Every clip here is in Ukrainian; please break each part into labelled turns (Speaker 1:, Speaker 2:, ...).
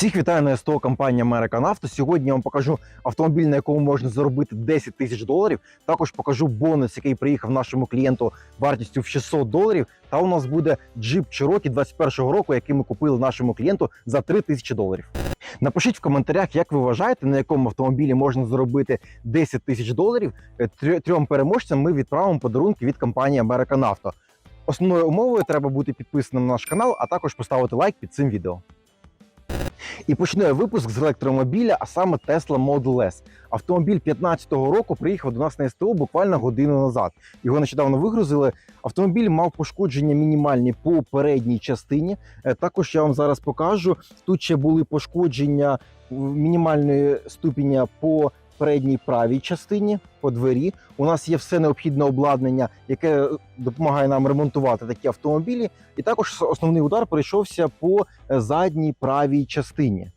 Speaker 1: Всіх вітаю на СТО компанія American Auto. Сьогодні я вам покажу автомобіль, на якому можна заробити 10 тисяч доларів. Також покажу бонус, який приїхав нашому клієнту вартістю в 600 доларів. Та у нас буде джип Cherokee 21-го року, який ми купили нашому клієнту за 3 тисячі доларів. Напишіть в коментарях, як ви вважаєте, на якому автомобілі можна заробити 10 тисяч доларів. Е, Трьом переможцям ми відправимо подарунки від компанії American Auto. Основною умовою треба бути підписаним на наш канал, а також поставити лайк під цим відео. І почне випуск з електромобіля, а саме Tesla Model S. Автомобіль 15-го року приїхав до нас на СТО буквально годину назад. Його нещодавно вигрузили. Автомобіль мав пошкодження мінімальні по передній частині. Е, Також я вам зараз покажу. Тут ще були пошкодження мінімальної ступеня по передній правій частині, по двері. У нас є все необхідне обладнання, яке допомагає нам ремонтувати такі автомобілі. І також основний удар прийшовся по е, задній правій частині.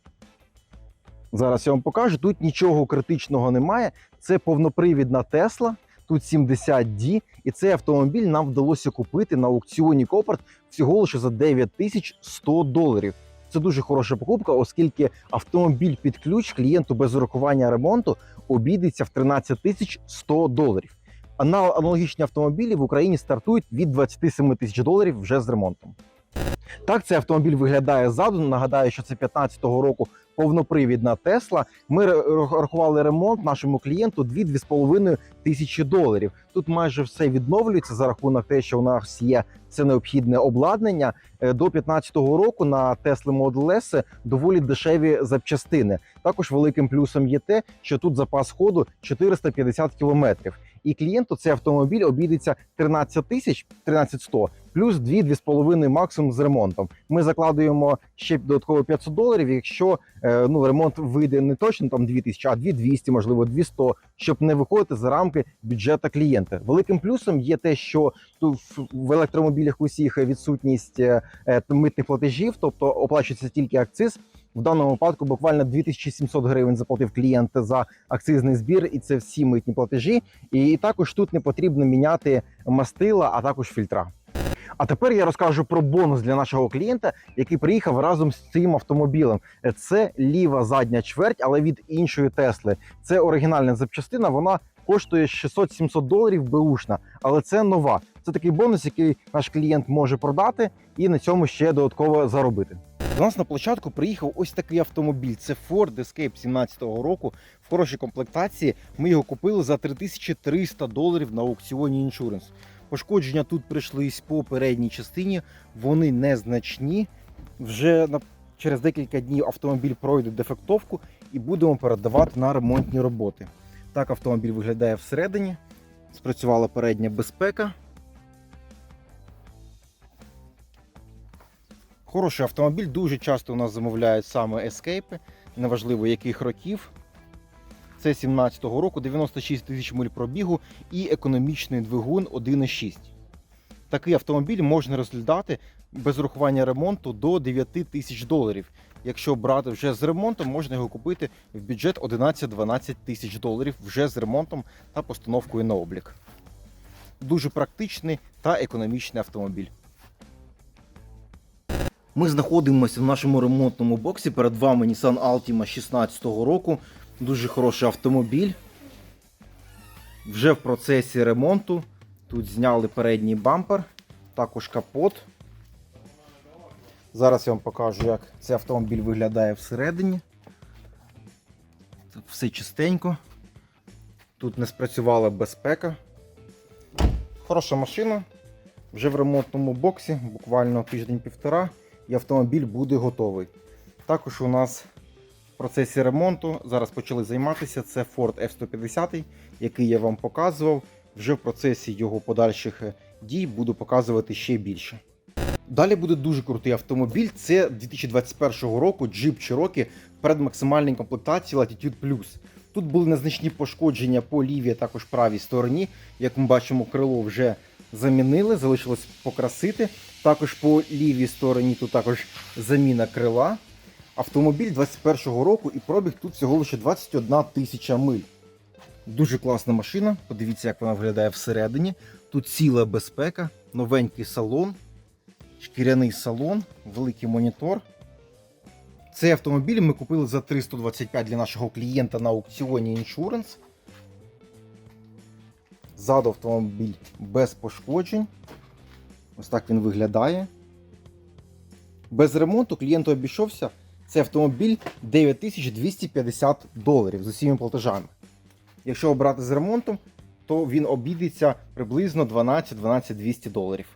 Speaker 1: Зараз я вам покажу. Тут нічого критичного немає. Це повнопривідна Тесла. Тут 70D, і цей автомобіль нам вдалося купити на аукціоні Копарт всього лише за 9100 доларів. Це дуже хороша покупка, оскільки автомобіль під ключ клієнту без урахування ремонту обійдеться в 13 тисяч 100 доларів. А на аналогічні автомобілі в Україні стартують від 27 тисяч доларів вже з ремонтом. Так, цей автомобіль виглядає ззаду. Нагадаю, що це 15-го року повнопривідна Тесла. Ми рахували ремонт нашому клієнту 2-2,5 тисячі доларів. Тут майже все відновлюється за рахунок те, що у нас є це необхідне обладнання. Е, До 15-го року на Tesla Model S доволі дешеві запчастини. Також великим плюсом є те, що тут запас ходу 450 кілометрів. І клієнту цей автомобіль обійдеться 13 тисяч 13100 плюс 2-2,5 максимум з ремонтом. Ми закладуємо ще додатково 500 доларів, якщо е, ну, ремонт вийде не точно там 2000, а 2200, можливо, 200, щоб не виходити за рамки бюджету клієнта. Великим плюсом є те, що тут в- електромобілях усіх відсутність е, е, митних платежів, тобто оплачується тільки акциз. В даному випадку буквально 2700 гривень заплатив клієнт за акцизний збір, і це всі митні платежі. І також тут не потрібно міняти мастила, а також фільтра. А тепер я розкажу про бонус для нашого клієнта, який приїхав разом з цим автомобілем. Це ліва задня чверть, але від іншої Тесли. Це оригінальна запчастина. Вона коштує 600-700 доларів беушна, але це нова. Це такий бонус, який наш клієнт може продати і на цьому ще додатково заробити. До нас на площадку приїхав ось такий автомобіль. Це Ford Escape 17-го року в хорошій комплектації. Ми його купили за 3300 доларів на аукціоні Insurance. Пошкодження тут прийшлись по передній частині, вони незначні. Вже через декілька днів автомобіль пройде дефектовку і будемо передавати на ремонтні роботи. Так автомобіль виглядає всередині. Спрацювала передня безпека. Хороший автомобіль. Дуже часто у нас замовляють саме ескейпи, неважливо яких років. Це 17-го року, 96 тисяч миль пробігу і економічний двигун 1.6. Такий автомобіль можна розглядати без урахування ремонту до 9 тисяч доларів. Якщо брати вже з ремонтом, можна його купити в бюджет 11-12 тисяч доларів вже з ремонтом та постановкою на облік. Дуже практичний та економічний автомобіль. Ми знаходимося в нашому ремонтному боксі. Перед вами Nissan Altima 16 року. Дуже хороший автомобіль. Вже в процесі ремонту. Тут зняли передній бампер, також капот. Зараз я вам покажу, як цей автомобіль виглядає всередині. Все чистенько. Тут не спрацювала безпека. Хороша машина. Вже в ремонтному боксі, буквально тиждень-півтора, і автомобіль буде готовий. Також у нас процесі ремонту зараз почали займатися. Це Ford F-150, який я вам показував. Вже в процесі його подальших е, дій буду показувати ще більше. Далі буде дуже крутий автомобіль. Це 2021 року Jeep Cherokee в передмаксимальній комплектації Latitude Plus. Тут були незначні пошкодження по лівій, також правій стороні. Як ми бачимо, крило вже замінили, залишилось покрасити. Також по лівій стороні тут також заміна крила. Автомобіль 21-го року і пробіг тут всього лише 21 тисяча миль. Дуже класна машина. Подивіться, як вона виглядає всередині. Тут ціла безпека, новенький салон, шкіряний салон, великий монітор. Цей автомобіль ми купили за 325 для нашого клієнта на аукціоні Insurance. Ззаду автомобіль без пошкоджень. Ось так він виглядає. Без ремонту клієнту обійшовся цей автомобіль 9250 доларів з усіма платежами. Якщо обрати з ремонтом, то він обійдеться приблизно 12-12 200 доларів.